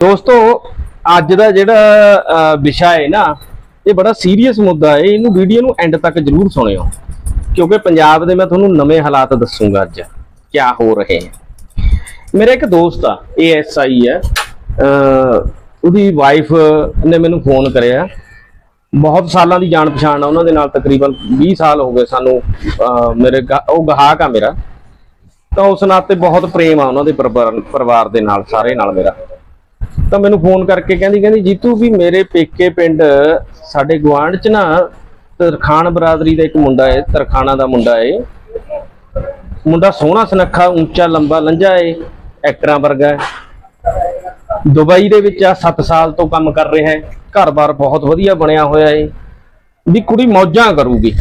ਦੋਸਤੋ ਅੱਜ ਦਾ ਜਿਹੜਾ ਵਿਸ਼ਾ ਹੈ ਨਾ ਇਹ ਬੜਾ ਸੀਰੀਅਸ ਮੁੱਦਾ ਹੈ। ਇਹਨੂੰ ਵੀਡੀਓ ਨੂੰ ਐਂਡ ਤੱਕ ਜਰੂਰ ਸੁਣਿਓ। ਕਿਉਂਕਿ ਪੰਜਾਬ ਦੇ ਮੈਂ ਤੁਹਾਨੂੰ ਨਵੇਂ ਹਾਲਾਤ ਦੱਸੂਗਾ ਅੱਜ। ਕੀ ਹੋ ਰਹੇ ਹੈ। ਮੇਰਾ ਇੱਕ ਦੋਸਤ ਆ ਏਐਸਆਈ ਹੈ। ਅਹ, ਉਹਦੀ ਵਾਈਫ ਨੇ ਮੈਨੂੰ ਫੋਨ ਕਰਿਆ। ਬਹੁਤ ਸਾਲਾਂ ਦੀ ਜਾਣ ਪਛਾਣ ਆ ਉਹਨਾਂ ਦੇ ਨਾਲ ਤਕਰੀਬਨ 20 ਸਾਲ ਹੋ ਗਏ ਸਾਨੂੰ ਮੇਰੇ ਗਾ- ਉਹ ਗਾਹਕ ਆ ਮੇਰਾ। ਤਾਂ ਉਸ ਨਾਤੇ ਬਹੁਤ ਪ੍ਰੇਮ ਆ ਉਹਨਾਂ ਦੇ ਪਰਿਵਾਰ ਪਰਿਵਾਰ ਦੇ ਨਾਲ ਸਾਰੇ ਨਾਲ ਮੇਰਾ। ਤਾਂ ਮੈਨੂੰ ਫੋਨ ਕਰਕੇ ਕਹਿੰਦੀ ਕਹਿੰਦੀ ਜੀਤੂ ਵੀ ਮੇਰੇ ਪੇਕੇ ਪਿੰਡ, ਸਾਡੇ ਗੁਆਂਢ ਚ ਨਾ ਤਰਖਾਨ ਬਰਾਦਰੀ ਦਾ ਇੱਕ ਮੁੰਡਾ ਹੈ ਤਰਖਾਣਾ ਦਾ ਮੁੰਡਾ ਹੈ ਮੁੰਡਾ ਸੋਹਣਾ ਸੁਨੱਖਾ, ਉੱਚਾ, ਲੰਬਾ ਲੰਜਾ ਹੈ ਐਕਟਰਾਂ ਵਰਗਾ ਹੈ ਦੁਬਈ ਦੇ ਵਿੱਚ ਆ 7 ਸਾਲ ਤੋਂ ਕੰਮ ਕਰ ਰਿਹਾ ਹੈ ਘਰ-ਬਾਰ ਬਹੁਤ ਵਧੀਆ ਬਣਿਆ ਹੋਇਆ ਹੈ ਵੀ ਕੁੜੀ ਮੌਜਾਂ ਕਰੂਗੀ।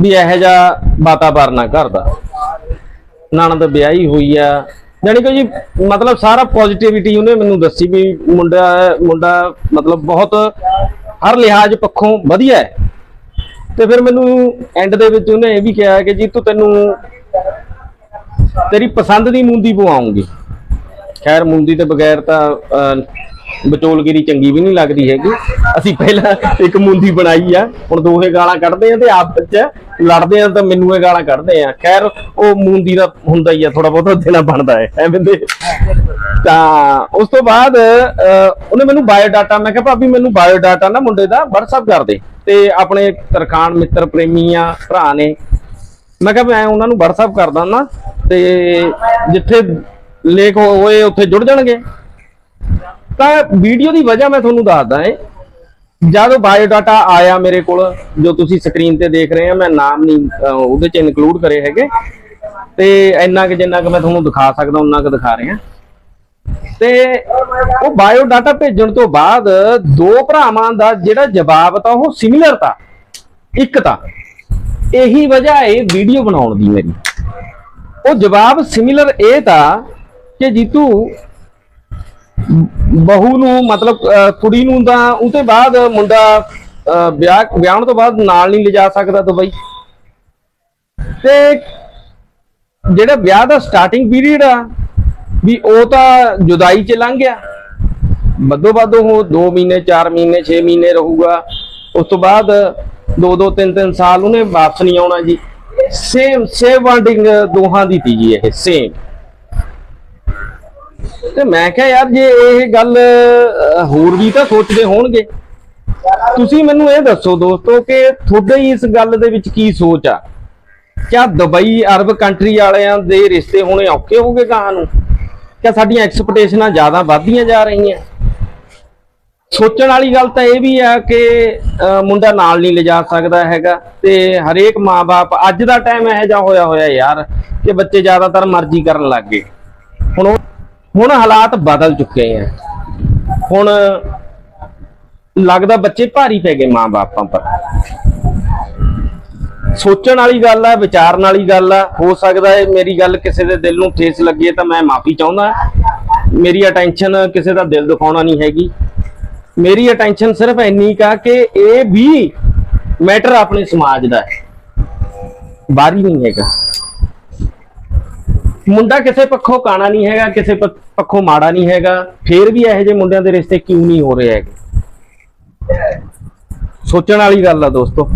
ਵੀ ਇਹੋ ਜਿਹਾ ਵਾਤਾਵਰਨ ਆ ਘਰ ਦਾ। ਨਾਨਦ ਵਿਆਹੀ ਹੋਈ ਆ। ਜਾਣੀ ਕਿ ਜੀ ਮਤਲਬ ਸਾਰਾ ਪੋਜ਼ਿਟਿਵਿਟੀ ਉਹਨੇ ਮੈਨੂੰ ਦੱਸੀ ਵੀ ਮੁੰਡਾ ਮੁੰਡਾ ਮਤਲਬ ਬਹੁਤ ਹਰ ਲਿਹਾਜ਼ ਪੱਖੋਂ ਵਧੀਆ ਹੈ। ਤੇ ਫਿਰ ਮੈਨੂੰ ਐਂਡ ਦੇ ਵਿੱਚ ਉਹਨੇ ਇਹ ਵੀ ਕਿਹਾ ਕਿ ਜੀ ਤੂੰ ਤੈਨੂੰ ਤੇਰੀ ਪਸੰਦ ਦੀ ਮੂੰਦੀ ਪਵਾਉਂਗੀ। ਖੈਰ ਮੁੰਦੀ ਤੇ ਬਗੈਰ ਤਾਂ ਅਹ, ਵਿਚੋਲਗਿਰੀ ਚੰਗੀ ਵੀ ਨਹੀਂ ਲੱਗਦੀ ਹੈਗੀ। ਅਸੀਂ ਪਹਿਲਾਂ ਇੱਕ ਮੁੰਦੀ ਬਣਾਈ ਆ ਹੁਣ ਦੋਹੇ ਗਾਲਾਂ ਕੱਢਦੇ ਆ ਤੇ ਆਪਸ ਚ ਲੜਦੇ ਆ ਤਾਂ ਮੈਨੂੰ ਇਹ ਗਾਲਾਂ ਕੱਢਦੇ ਆ। ਖੈਰ, ਉਹ ਮੂੰਦੀ ਦਾ ਹੁੰਦਾ ਹੀ ਆ ਥੋੜਾ ਬਹੁਤਾ ਦੇਣਾ ਬਣਦਾ ਹੈ ਐ ਬੰਦੇ ਤਾਂ ਉਸ ਤੋਂ ਬਾਅਦ ਉਹਨੇ ਮੈਨੂੰ ਬਾਇਓ ਡਾਟਾ ਮੈਂ ਕਿਹਾ ਭਾਬੀ ਮੈਨੂੰ ਬਾਇਓ ਡਾਟਾ ਨਾ ਮੁੰਡੇ ਦਾ WhatsApp ਕਰ ਦੇ ਤੇ ਆਪਣੇ ਤਰਖਾਨ ਮਿੱਤਰ ਪ੍ਰੇਮੀ ਆ, ਭਰਾ ਨੇ। ਮੈਂ ਕਿਹਾ ਮੈਂ ਉਹਨਾਂ ਨੂੰ WhatsApp ਕਰਦਾ ਨਾ ਤੇ ਜਿੱਥੇ ਲੇਖ ਹੋਏ ਉੱਥੇ ਜੁੜ ਜਾਣਗੇ। ਤਾਂ ਵੀਡੀਓ ਦੀ ਵਜ੍ਹਾ ਮੈਂ ਤੁਹਾਨੂੰ ਦੱਸਦਾ ਏ। ਜਦੋਂ ਬਾਇਓ ਡਾਟਾ ਆਇਆ ਮੇਰੇ ਕੋਲ, ਜੋ ਤੁਸੀਂ ਸਕਰੀਨ ਤੇ ਦੇਖ ਰਹੇ ਆ, ਮੈਂ ਨਾਮ ਨਹੀਂ ਉਹਦੇ ਚ ਇਨਕਲੂਡ ਕਰੇ ਹੈਗੇ। ਤੇ ਇੰਨਾ ਕਿ ਜਿੰਨਾ ਕਿ ਮੈਂ ਤੁਹਾਨੂੰ ਦਿਖਾ ਸਕਦਾ ਉਹਨਾਂ ਕਿ ਦਿਖਾ ਰਿਹਾ। ਤੇ ਉਹ ਬਾਇਓ ਡਾਟਾ ਭੇਜਣ ਤੋਂ ਬਾਅਦ ਦੋ ਭਰਾਵਾਂ ਦਾ ਜਿਹੜਾ ਜਵਾਬ ਤਾਂ ਉਹ ਸਿਮਿਲਰ ਤਾਂ, ਇੱਕ ਤਾਂ ਇਹੀ ਵਜ੍ਹਾ ਹੈ ਵੀਡੀਓ ਬਣਾਉਣ ਦੀ ਮੇਰੀ। ਉਹ ਜਵਾਬ ਸਿਮਿਲਰ ਇਹ ਤਾਂ ਕਿ ਜੀਤੂ ਬਹੂ ਨੂੰ, ਮਤਲਬ ਕੁੜੀ ਨੂੰ ਤਾਂ ਉਹ ਬਾਅਦ ਮੁੰਡਾ ਵਿਆਹ ਵਿਆਹਣ ਤੋਂ ਬਾਅਦ ਨਾਲ ਨਹੀਂ ਲਿਜਾ ਸਕਦਾ ਦੁਬਈ। ਤੇ ਜਿਹੜਾ ਵਿਆਹ ਦਾ ਸਟਾਰਟਿੰਗ ਪੀਰੀਅਡ ਆ, ਵੀ ਉਹ ਤਾਂ ਜੁਦਾਈ ਚ ਲੰਘ ਗਿਆ। ਬੱਦੋ ਬੱਦੋ ਉਹ 2 ਮਹੀਨੇ 4 ਮਹੀਨੇ 6 ਮਹੀਨੇ ਰਹੂਗਾ। ਉਸ ਤੋਂ ਬਾਅਦ 2 2 3 3 ਸਾਲ ਉਹਨੇ ਵਾਪਸ ਨਹੀਂ ਆਉਣਾ ਜੀ। ਸੇਮ ਸੇਮ ਬਾਂਡਿੰਗ ਦੋਹਾਂ ਦੀ ਤੀ ਜੀ ਇਹ ਸੇਮ ਤੇ ਮੈਂ ਕਿਹਾ ਯਾਰ ਜੇ ਇਹ ਗੱਲ ਹੋਰ ਵੀ ਤਾਂ ਸੋਚਦੇ ਹੋਣਗੇ। ਤੁਸੀਂ ਮੈਨੂੰ ਇਹ ਦੱਸੋ ਦੋਸਤੋ ਕਿ ਤੁਹਾਡੇ ਇਸ ਗੱਲ ਦੇ ਵਿੱਚ ਕੀ ਸੋਚ ਆ? ਕਿਆ ਦੁਬਈ ਅਰਬ ਕੰਟਰੀ ਵਾਲਿਆਂ ਦੇ ਰਿਸ਼ਤੇ ਹੋਣੇ ਔਖੇ ਹੋਗੇ ਕਹਾਂ ਨੂੰ? ਕਿਆ ਸਾਡੀਆਂ ਐਕਸਪੈਕਟੇਸ਼ਨਾਂ ਜ਼ਿਆਦਾ ਵੱਧਦੀਆਂ ਜਾ ਰਹੀਆਂ? ਸੋਚਣ ਵਾਲੀ ਗੱਲ ਤਾਂ ਇਹ ਵੀ ਆ ਕਿ ਮੁੰਡਾ ਨਾਲ ਨਹੀਂ ਲਿਜਾ ਸਕਦਾ ਹੈਗਾ ਤੇ ਹਰੇਕ ਮਾਪੇ ਅੱਜ ਦਾ ਟਾਈਮ ਇਹੋ ਜਿਹਾ ਹੋਇਆ ਹੋਇਆ ਯਾਰ ਕਿ ਬੱਚੇ ਜ਼ਿਆਦਾਤਰ ਮਰਜ਼ੀ ਕਰਨ ਲੱਗ ਗਏ। ਹੁਣ ਉਹ- ਹੁਣ ਹਾਲਾਤ ਬਦਲ ਚੁੱਕੇ ਆ। ਹੁਣ ਲੱਗਦਾ ਬੱਚੇ ਭਾਰੀ ਪੈ ਗਏ ਮਾਪਿਆਂ ਪਰ। ਸੋਚਣ ਵਾਲੀ ਗੱਲ ਆ, ਵਿਚਾਰਨ ਵਾਲੀ ਗੱਲ ਆ। ਹੋ ਸਕਦਾ ਹੈ ਮੇਰੀ ਗੱਲ ਕਿਸੇ ਦੇ ਦਿਲ ਨੂੰ ਠੇਸ ਲੱਗੇ ਤਾਂ ਮੈਂ ਮਾਫੀ ਚਾਹੁੰਦਾ। ਮੇਰੀ ਅਟੈਂਸ਼ਨ ਕਿਸੇ ਦਾ ਦਿਲ ਦਿਖਾਉਣਾ ਨਹੀਂ ਹੈਗੀ। ਮੇਰੀ ਅਟੈਂਸ਼ਨ ਸਿਰਫ ਇੰਨੀ ਕਾ ਕਿ ਇਹ ਵੀ ਮੈਟਰ ਆਪਣੇ ਸਮਾਜ ਦਾ ਹੈ। ਬਾਹਰੀ ਨਹੀਂ ਹੈਗਾ। ਮੁੰਡਾ ਕਿਸੇ ਪੱਖੋਂ ਕਾਣਾ ਨਹੀਂ ਹੈਗਾ, ਕਿਸੇ ਪੱਖੋਂ ਮਾੜਾ ਨਹੀਂ ਹੈਗਾ। ਫੇਰ ਵੀ ਇਹੋ ਜਿਹੇ ਮੁੰਡਿਆਂ ਦੇ ਰਿਸ਼ਤੇ ਕਿਉਂ ਨਹੀਂ ਹੋ ਰਹੇ ਹੈਗੇ? ਸੋਚਣ ਵਾਲੀ ਗੱਲ ਆ ਦੋਸਤੋ।